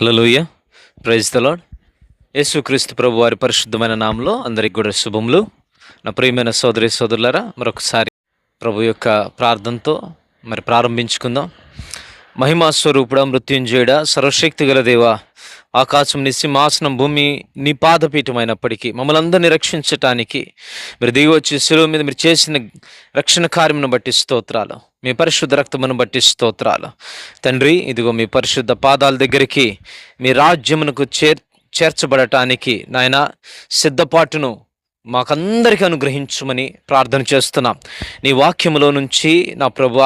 హలోయ praise the lord యేసుక్రీస్తు ప్రభు వారి పరిశుద్ధమైన నామంలో అందరికి కూడా శుభములు. నా ప్రియమైన సోదరి సోదరులరా మరొకసారి ప్రభు యొక్క ప్రార్థనతో మరి ప్రారంభించుకుందాం. మహిమా స్వరూపుడ మృత్యుంజయుడ సర్వశక్తి గల దేవ ఆకాశం నీ సింహాసనం భూమి నీ పాదపీఠమైనప్పటికీ మమ్మల్ని అందరినీ రక్షించటానికి మీరు దిగి వచ్చి శిలువ మీద మీరు చేసిన రక్షణ కార్యమును బట్టి స్తోత్రాలు. మీ పరిశుద్ధ రక్తమును బట్టి స్తోత్రాలు. తండ్రి ఇదిగో మీ పరిశుద్ధ పాదాల దగ్గరికి మీ రాజ్యమునకు చేర్ చేర్చబడటానికి నాయన సిద్ధపాటును మాకందరికీ అనుగ్రహించమని ప్రార్థన చేస్తున్నాం. నీ వాక్యములో నుంచి నా ప్రభు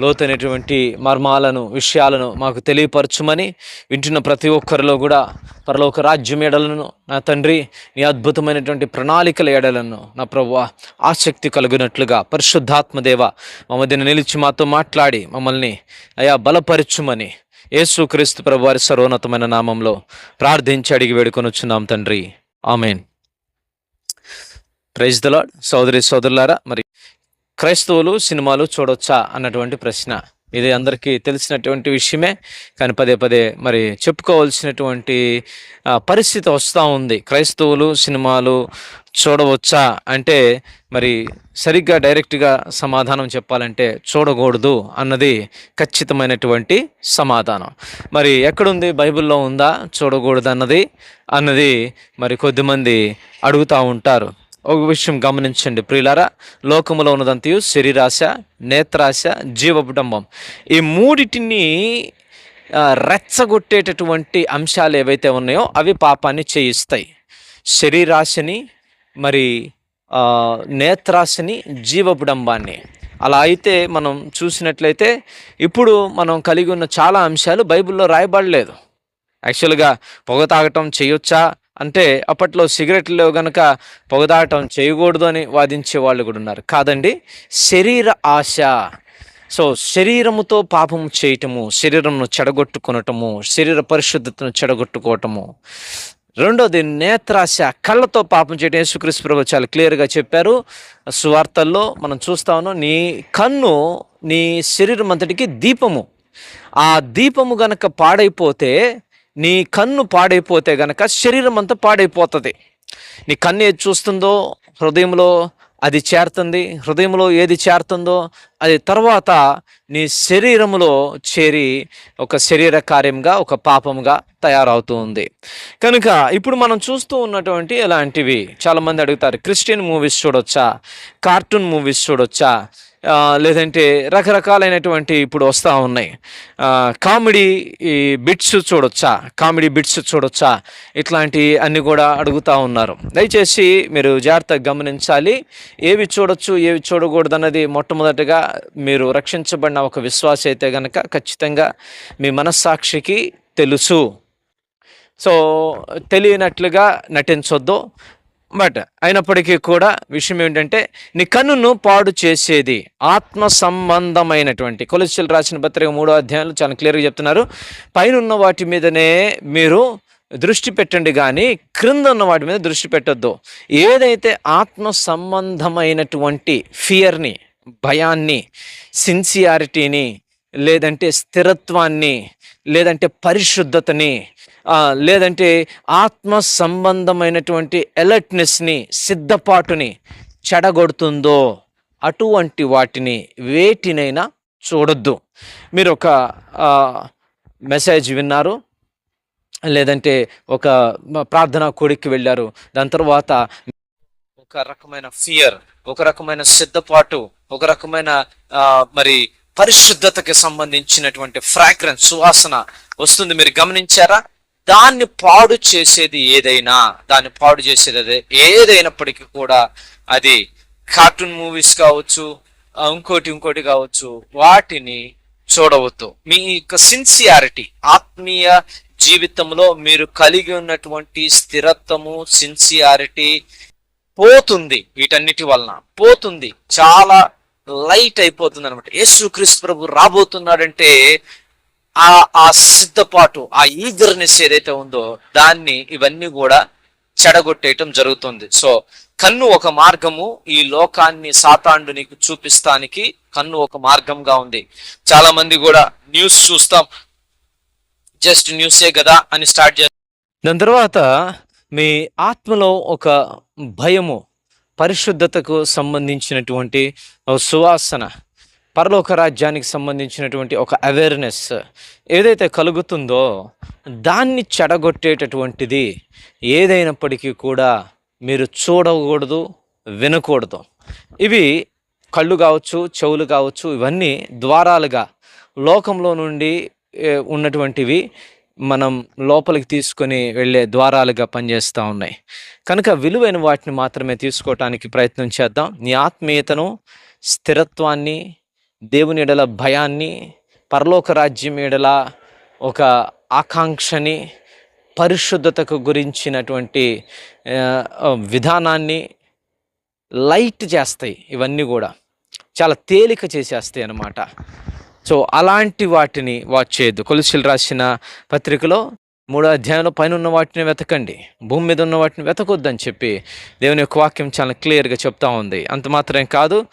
లోతైనటువంటి మర్మాలను విషయాలను మాకు తెలియపరచుమని వింటున్న ప్రతి ఒక్కరిలో కూడా పరలోక రాజ్యం ఎడలను నా తండ్రి నీ అద్భుతమైనటువంటి ప్రణాళికల ఎడలను నా ప్రభు ఆసక్తి కలిగినట్లుగా పరిశుద్ధాత్మదేవ మా మధ్యన నిలిచి మాతో మాట్లాడి మమ్మల్ని అయా బలపరచుమని యేసుక్రీస్తు ప్రభువారి సర్వోన్నతమైన నామంలో ప్రార్థించి అడిగి వేడుకొనొచ్చున్నాం తండ్రి. ఆమెన్. ప్రైజ్ ద సోదరి సోదరులారా మరి క్రైస్తవులు సినిమాలు చూడొచ్చా అన్నటువంటి ప్రశ్న. ఇది అందరికీ తెలిసినటువంటి విషయమే కానీ పదే పదే మరి చెప్పుకోవాల్సినటువంటి పరిస్థితి వస్తూ ఉంది. క్రైస్తవులు సినిమాలు చూడవచ్చా అంటే మరి సరిగ్గా డైరెక్ట్గా సమాధానం చెప్పాలంటే చూడకూడదు అన్నది ఖచ్చితమైనటువంటి సమాధానం. మరి ఎక్కడుంది? బైబిల్లో ఉందా? చూడకూడదు అన్నది అన్నది మరి కొద్దిమంది అడుగుతూ ఉంటారు. ఒక విషయం గమనించండి ప్రియులారా. లోకములో ఉన్నదంతయు శరీరాశ నేత్రాశ జీవకుటుంబం ఈ మూడిటిని రెచ్చగొట్టేటటువంటి అంశాలు ఏవైతే ఉన్నాయో అవి పాపాన్ని చేయిస్తాయి. శరీరాశని మరి నేత్రాశని జీవబుడంబాన్ని. అలా అయితే మనం చూసినట్లయితే ఇప్పుడు మనం కలిగి ఉన్న చాలా అంశాలు బైబిల్లో రాయబడలేదు. యాక్చువల్గా పొగ తాగటం చేయొచ్చా? అంటే అప్పట్లో సిగరెట్లు గనక పొగదాటం చేయకూడదు అని వాదించే వాళ్ళు కూడా ఉన్నారు. కాదండి శరీర ఆశ. సో శరీరముతో పాపం చేయటము శరీరంను చెడగొట్టుకొనటము శరీర పరిశుద్ధతను చెడగొట్టుకోవటము. రెండోది నేత్రాశ. కళ్ళతో పాపం చేయటం. యేసుక్రీస్తు ప్రభు చాలా క్లియర్గా చెప్పారు. సువార్తల్లో మనం చూస్తా ఉన్నాం నీ కన్ను నీ శరీరం అంతటికి దీపము. ఆ దీపము గనక పాడైపోతే నీ కన్ను పాడైపోతే గనక శరీరం అంతా పాడైపోతుంది. నీ కన్ను ఏది చూస్తుందో హృదయంలో అది చేరుతుంది. హృదయంలో ఏది చేరుతుందో అది తర్వాత నీ శరీరంలో చేరి ఒక శరీర కార్యంగా ఒక పాపముగా తయారవుతూ ఉంది కనుక ఇప్పుడు మనం చూస్తూ ఉన్నటువంటి ఇలాంటివి చాలామంది అడుగుతారు క్రిస్టియన్ మూవీస్ చూడొచ్చా? కార్టూన్ మూవీస్ చూడొచ్చా? లేదంటే రకరకాలైనటువంటి ఇప్పుడు వస్తూ ఉన్నాయి. కామెడీ ఈ బిట్స్ చూడొచ్చా? కామెడీ బిట్స్ చూడొచ్చా? ఇట్లాంటి అన్ని కూడా అడుగుతూ ఉన్నారు. దయచేసి మీరు జాగ్రత్తగా గమనించాలి. ఏవి చూడొచ్చు ఏవి చూడకూడదు అన్నది మొట్టమొదటిగా మీరు రక్షించబడిన ఒక విశ్వాస అయితే కనుక ఖచ్చితంగా మీ మనస్సాక్షికి తెలుసు. సో తెలియనట్లుగా నటించొద్దు. బట్ అయినప్పటికీ కూడా విషయం ఏంటంటే నీ కన్నును పాడు చేసేది ఆత్మ సంబంధమైనటువంటి కొలెస్ట్రాల్ రాసిన పత్రిక మూడో అధ్యాయంలో చాలా క్లియర్గా చెప్తున్నారు. పైన ఉన్న వాటి మీదనే మీరు దృష్టి పెట్టండి కానీ క్రింద ఉన్న వాటి మీద దృష్టి పెట్టొద్దు. ఏదైతే ఆత్మ సంబంధమైనటువంటి ఫియర్ని భయాన్ని సిన్సియారిటీని లేదంటే స్థిరత్వాన్ని లేదంటే పరిశుద్ధతని లేదంటే ఆత్మ సంబంధమైనటువంటి అలర్ట్నెస్ని సిద్ధపాటుని చెడగొడుతుందో అటువంటి వాటిని వేటినైనా చూడొద్దు. మీరు ఒక మెసేజ్ విన్నారు లేదంటే ఒక ప్రార్థనా కోడికి వెళ్ళారు. దాని తర్వాత ఒక రకమైన ఫియర్ ఒక రకమైన సిద్ధపాటు ఒక రకమైన మరి పరిశుద్ధతకి సంబంధించినటువంటి ఫ్రాగ్రెన్స్ సువాసన వస్తుంది. మీరు గమనించారా? దాన్ని పాడు చేసేది ఏదైనా దాన్ని పాడు చేసేది ఏదైనప్పటికీ కూడా అది కార్టూన్ మూవీస్ కావచ్చు ఇంకోటి ఇంకోటి కావచ్చు వాటిని చూడవద్దు. మీ యొక్క సిన్సియారిటీ ఆత్మీయ జీవితంలో మీరు కలిగి ఉన్నటువంటి స్థిరత్వము సిన్సియారిటీ పోతుంది. వీటన్నిటి వలన పోతుంది. చాలా లైట్ అయిపోతుంది అనమాట యేసుక్రీస్తు ప్రభు రాబోతున్నాడంటే ఆ ఆ సిద్ధపాటు ఆ ఈగర్నెస్ ఏదైతే ఉందో దాన్ని ఇవన్నీ కూడా చెడగొట్టేయటం జరుగుతుంది. సో కన్ను ఒక మార్గము ఈ లోకాన్ని సాతాండు నీకు చూపిస్తానికి కన్ను ఒక మార్గంగా ఉంది. చాలా మంది కూడా న్యూస్ చూస్తాం. జస్ట్ న్యూసే కదా అని స్టార్ట్ చేస్తాం. దాని తర్వాత మీ ఆత్మలో ఒక భయము పరిశుద్ధతకు సంబంధించినటువంటి సువాసన పరలోక రాజ్యానికి సంబంధించినటువంటి ఒక అవేర్నెస్ ఏదైతే కలుగుతుందో దాన్ని చెడగొట్టేటటువంటిది ఏదైనప్పటికీ కూడా మీరు చూడకూడదు వినకూడదు. ఇవి కళ్ళు కావచ్చు చెవులు కావచ్చు ఇవన్నీ ద్వారాలుగా లోకంలో నుండి ఉన్నటువంటివి. మనం లోపలికి తీసుకొని వెళ్ళే ద్వారాలుగా పనిచేస్తూ ఉన్నాయి. కనుక విలువైన వాటిని మాత్రమే తీసుకోవటానికి ప్రయత్నం చేద్దాం. నీ ఆత్మీయతను స్థిరత్వాన్ని దేవుని ఎడల భయాన్ని పరలోక రాజ్యం ఎడల ఒక ఆకాంక్షని పరిశుద్ధతకు గురించినటువంటి విధానాన్ని లైట్ చేస్తాయి. ఇవన్నీ కూడా చాలా తేలిక చేసేస్తాయి అన్నమాట. సో అలాంటి వాటిని వాచ్ చేయొద్దు. కొలుసులు రాసిన పత్రికలో మూడో అధ్యాయంలో పైన ఉన్న వాటిని వెతకండి. భూమి మీద ఉన్న వాటిని వెతకొద్దని చెప్పి దేవుని యొక్క వాక్యం చాలా క్లియర్గా చెప్తా ఉంది. అంత మాత్రమే కాదు.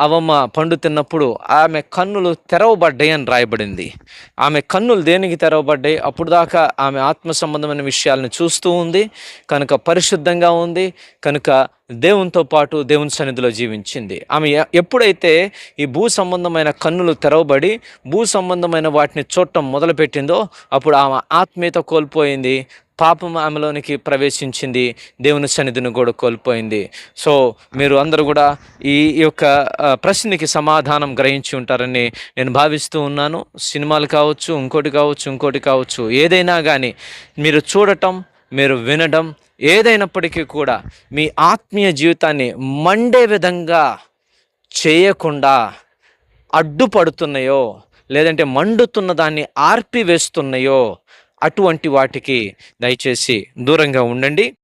అవమ్మ పండు తిన్నప్పుడు ఆమె కన్నులు తెరవబడ్డాయి అని రాయబడింది. ఆమె కన్నులు దేనికి తెరవబడ్డాయి? అప్పుడు దాకా ఆమె ఆత్మ సంబంధమైన విషయాలను చూస్తూ ఉంది కనుక పరిశుద్ధంగా ఉంది కనుక దేవునితో పాటు దేవుని సన్నిధిలో జీవించింది. ఆమె ఎప్పుడైతే ఈ భూ సంబంధమైన కన్నులు తెరవబడి భూ సంబంధమైన వాటిని చూడటం మొదలుపెట్టిందో అప్పుడు ఆమె ఆత్మీయత కోల్పోయింది. పాపం ఆమెలోనికి ప్రవేశించింది దేవుని సన్నిధిని కూడా కోల్పోయింది. సో మీరు అందరూ కూడా ఈ యొక్క ప్రశ్నకి సమాధానం గ్రహించి ఉంటారని నేను భావిస్తూ ఉన్నాను. సినిమాలు కావచ్చు ఇంకోటి కావచ్చు ఇంకోటి కావచ్చు ఏదైనా కానీ మీరు చూడటం మీరు వినడం ఏదైనప్పటికీ కూడా మీ ఆత్మీయ జీవితాన్ని మండే విధంగా చేయకుండా అడ్డుపడుతున్నాయో లేదంటే మండుతున్న దాన్ని ఆర్పివేస్తున్నాయో అటువంటి వాటికి దయచేసి దూరంగా ఉండండి.